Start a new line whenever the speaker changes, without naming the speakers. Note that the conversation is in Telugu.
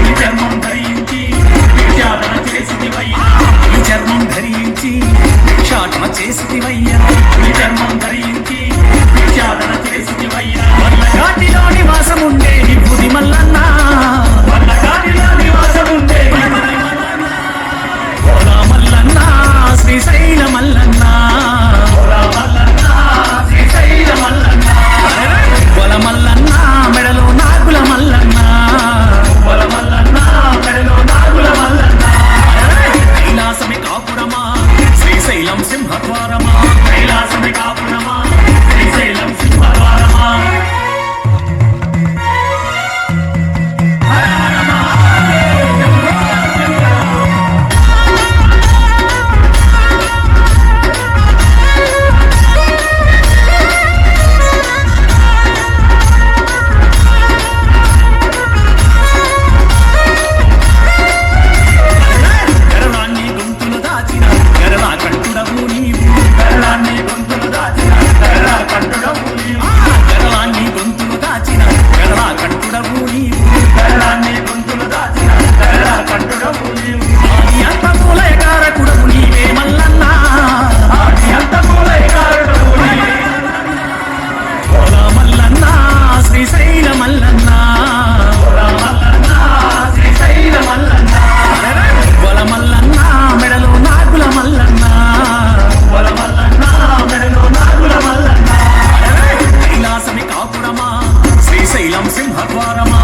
ఈ చర్మం ధరించి విద్యాదన చేసివయ్యా ఈ చర్మం ధరించి భిక్షాటన చేసివయ్యా ఈ చర్మం ధరించి విద్యాదన భగవారమా